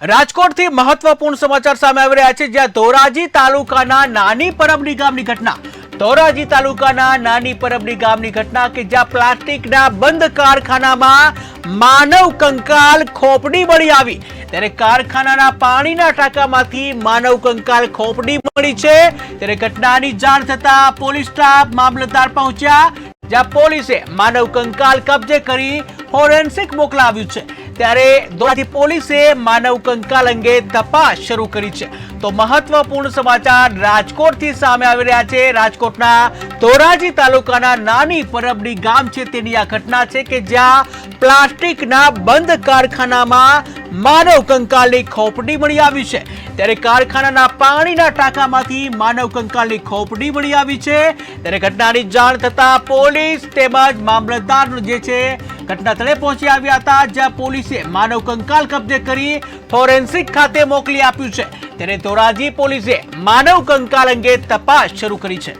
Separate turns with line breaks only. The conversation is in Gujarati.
રાજકોટથી મહત્વપૂર્ણ સમાચાર સામે આવી રહ્યા છે, જ્યાં ધોરાજી તાલુકાના નાની પરબડી ગામની ઘટના. ધોરાજી તાલુકાના નાની પરબડી ગામની ઘટના કે જ્યાં પ્લાસ્ટિકના બંધ કારખાનામાં માનવ કંકાલ ખોપડી મળી આવી. ત્યારે કારખાનાના પાણીના ટાંકામાંથી માનવ કંકાલ ખોપડી મળી છે. ત્યારે ઘટનાની જાણ થતા પોલીસ સ્ટાફ મામલતદાર પહોંચ્યા, જ્યાં પોલીસે માનવ કંકાલ કબજે કરી ફોરેન્સિક મોકલાવ્યું છે. ત્યારે ધોરાજી પોલીસે માનવ કંકાલ અંગે તપાસ શરૂ કરી છે. તો મહત્વપૂર્ણ સમાચાર રાજકોટથી સામે આવી રહ્યા છે. રાજકોટના ધોરાજી તાલુકાના નાની પરબડી ગામ છે. તેની આ ઘટના છે કે જ્યાં પ્લાસ્ટિકના બંધ કારખાનામાં માનવ કંકાલની ખોપડી મળી આવી છે. ત્યારે કારખાનાના પાણીના ટાંકામાંથી માનવ કંકાલની ખોપડી મળી આવી છે. ત્યારે ઘટનાની જાણ થતાં પોલીસ તેમજ મામલતદારનું જે છે ઘટના સ્થળે પહોંચી આવ્યા હતા, જ્યાં પોલીસે માનવ કંકાલ કબજે કરી ફોરેન્સિક ખાતે મોકલી આપ્યું છે. ત્યારે ધોરાજી પોલીસે માનવ કંકાલ અંગે તપાસ શરૂ કરી છે.